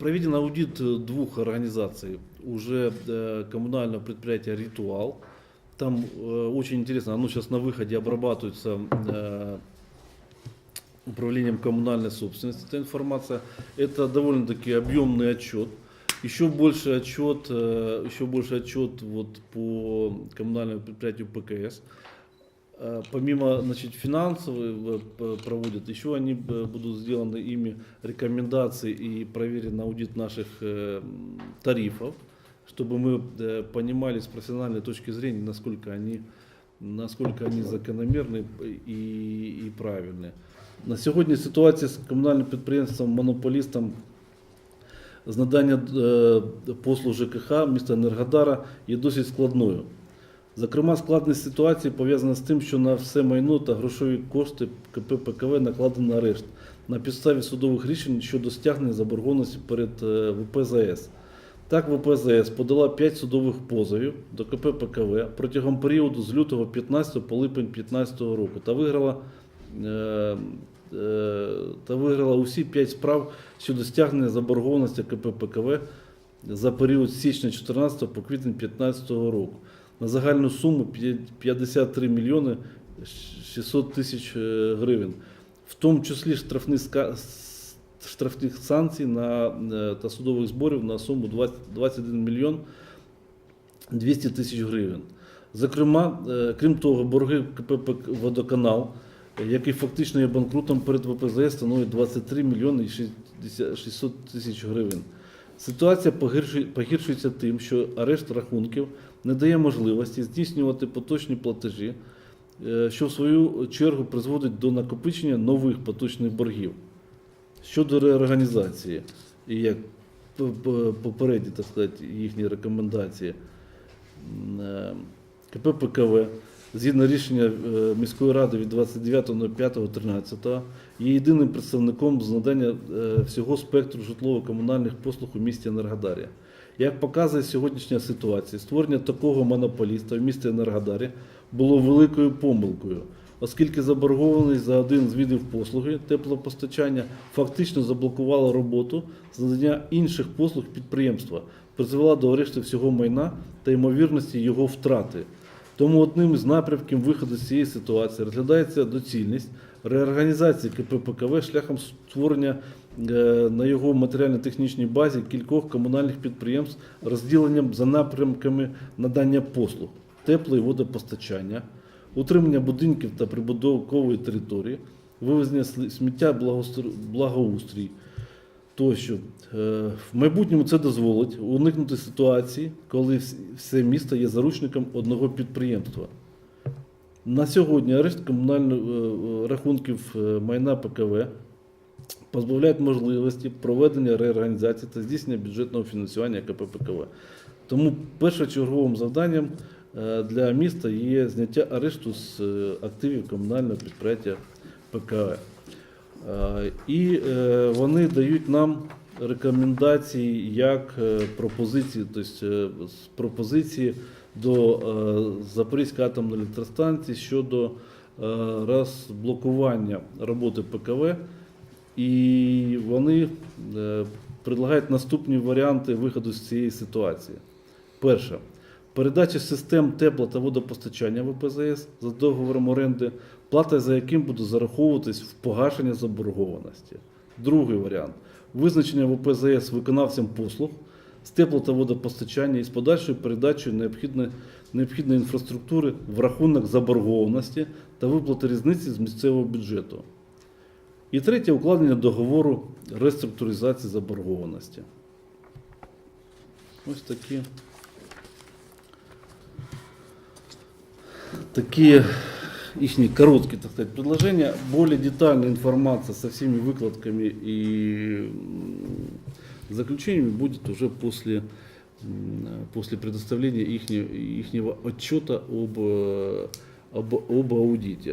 Проведен аудит э, двух организаций, уже э, коммунального предприятия «Ритуал». Там э, очень интересно, оно сейчас на выходе обрабатывается управлением коммунальной собственности, эта информация. Это довольно-таки объемный отчет. Еще больше отчет, еще больше отчет вот по коммунальному предприятию ПКС. Э, Помимо значит, финансовых э, п- проводят, еще они э, будут сделаны ими рекомендации и проверен аудит наших э, м, тарифов, чтобы мы э, понимали с профессиональной точки зрения, насколько они, насколько они закономерны и, и правильны. На сьогодні ситуація з комунальним підприємством монополістом з надання е, послуг ЖКХ міста Енергодара є досить складною. Зокрема, складність ситуації пов'язана з тим, що на все майно та грошові кошти КП ПКВ накладено арешт на підставі судових рішень щодо стягнення заборгованості перед е, ВПЗС. Так, ВПЗС подала 5 судових позовів до КП ПКВ протягом періоду з лютого 15 по липень 15 року та виграла, е, е, та виграла усі 5 справ щодо стягнення заборгованості КП ПКВ за період січня 14 по квітень 15 року на загальну суму 53 мільйони 600 тисяч е, гривень, в тому числі штрафні штрафних санкцій на, е, та судових зборів на суму 20 21 мільйон 200 тисяч гривень. Зокрема, е, крім того, борги КП «Водоканал», який фактично є банкрутом перед ВПЗС, становить 23 мільйони 600 тисяч гривень. Ситуація погіршується тим, що арешт рахунків не дає можливості здійснювати поточні платежі, е, що в свою чергу призводить до накопичення нових поточних боргів. Щодо реорганізації, і як попередні, так сказати, їхні рекомендації, е, КП ПКВ згідно рішення е, міської ради від 29.05.13 є єдиним представником з надання е, всього спектру житлово-комунальних послуг у місті Енергодарі. Як показує сьогоднішня ситуація, створення такого монополіста в місті Енергодарі було великою помилкою, оскільки заборгованість за один з видів послуги теплопостачання фактично заблокувала роботу з надання інших послуг підприємства, призвела до арешту всього майна та ймовірності його втрати. Тому одним з напрямків виходу з цієї ситуації розглядається доцільність реорганізації КП ПКВ шляхом створення е, на його матеріально-технічній базі кількох комунальних підприємств розділенням за напрямками надання послуг, тепло і водопостачання, утримання будинків та прибудовкової території, вивезення сміття благоустрій тощо. Е, В майбутньому це дозволить уникнути ситуації, коли все місто є заручником одного підприємства. На сьогодні арешт комунальних е, рахунків е, майна ПКВ позбавляють можливості проведення реорганізації та здійснення бюджетного фінансування КП ПКВ. Тому першочерговим завданням для міста є зняття арешту з активів комунального підприємства ПКВ. Е, І е, вони дають нам рекомендації як е, пропозиції, тобто пропозиції до Запорізької атомної електростанції щодо розблокування роботи ПКВ. І вони предлагають наступні варіанти виходу з цієї ситуації. Перше. Передача систем тепла та водопостачання в ПЗС за договором оренди, плата за яким буде зараховуватись в погашення заборгованості. Другий варіант. Визначення в ПЗС виконавцям послуг з тепло та водопостачання із подальшою передачею необхідної, необхідної інфраструктури в рахунок заборгованості та виплати різниці з місцевого бюджету. І третє укладення договору реструктуризації заборгованості. Ось такі. Такие их короткие, так сказать, предложения. Более детальная информация со всеми выкладками и заключениями будет уже после, после предоставления их, отчета об, э, об, об аудите.